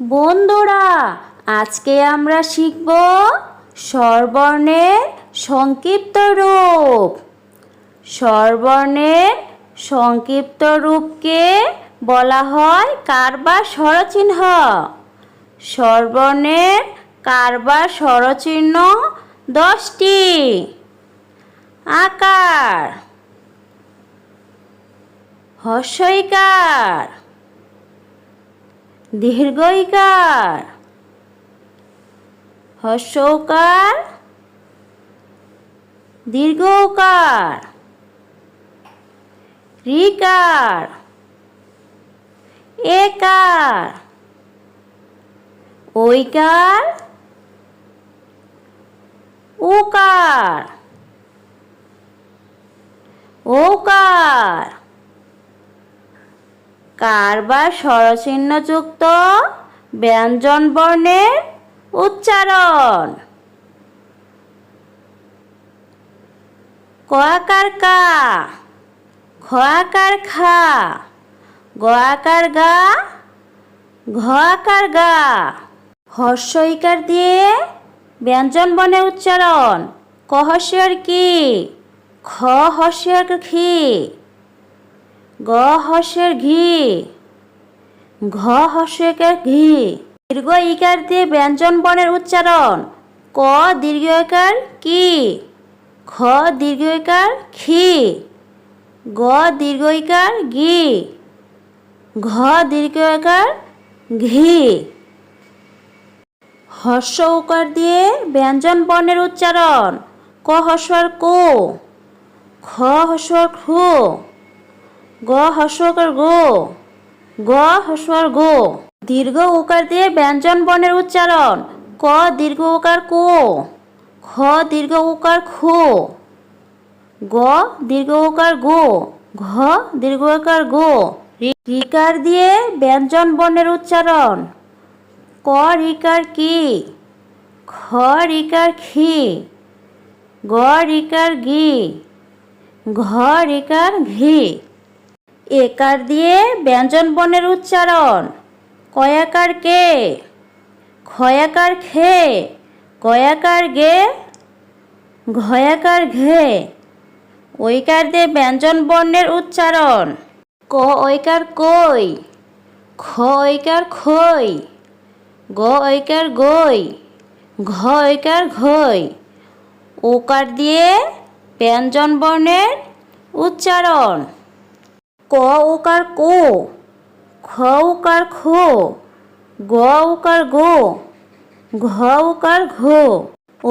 বন্ধুরা, আজকে আমরা শিখব স্বরবর্ণের সংক্ষিপ্ত রূপ। স্বরবর্ণের সংক্ষিপ্ত রূপকে বলা হয় কারবার স্বরচিহ্ন। স্বরবর্ণের কারবার স্বরচিহ্ন দশটি। আকার হস্যইকার দীর্ঘইকার হস্যৌকার দীর্ঘৌকার রিকার একার ঐকার উকার ওকার। কার বা স্বরচিহ্নযুক্ত ব্যঞ্জন বর্ণের উচ্চারণ। কয়াকার কা খয়াকার খা, গয়াকার গা, ঘয়াকার গা। হর্ষইকার দিয়ে ব্যঞ্জন বর্ণের উচ্চারণ। কহস্যর কি? খ হস্যর খি গ হস্যের ঘি। ঘ হস্যের ঘি। দীর্ঘ ইকার দিয়ে ব্যঞ্জন বর্ণের উচ্চারণ। ক দীর্ঘ ইকার কি? খ দীর্ঘ ইকার খি গ দীর্ঘ ইকার গি ঘ দীর্ঘ ইকার ঘি। হর্ষ উকার দিয়ে ব্যঞ্জন বর্ণের উচ্চারণ। ক হস্যর কো। খ হস্যর খু গ হস্যকার গো। গ হস্যর গো। দীর্ঘ উকার দিয়ে ব্যঞ্জন বর্ণের উচ্চারণ। ক দীর্ঘ উকার কো। খ দীর্ঘ উকার খো। গ দীর্ঘ উকার গো। ঘ দীর্ঘ উকার গো। রিকার দিয়ে ব্যঞ্জন বর্ণের উচ্চারণ। ক রিকার কি? খ রিকার খি। গ রিকার গি ঘ রিকার ঘি। একার দিয়ে ব্যঞ্জন বর্ণের উচ্চারণ। কয়াকার কে? খয়াকার খে? কয়াকার গে? ঘয়াকার ঘে? ঐকার দিয়ে ব্যঞ্জন বর্ণের উচ্চারণ। ক ঐকার কই? খ ঐকার খই? গ ঐকার গই? ঘ ঐকার ঘই? ওকার দিয়ে ব্যঞ্জন বর্ণের উচ্চারণ। ক উকার কো খ উকার খো গ উকার গো ঘ উকার ঘো।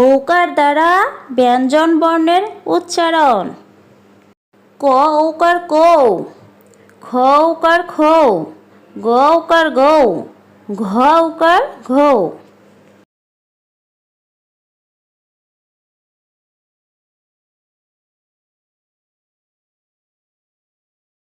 ওকার দ্বারা ব্যঞ্জন বর্ণের উচ্চারণ। ক উকার কো খ উকার খৌ গ উকার গৌ, ঘ উকার ঘৌ।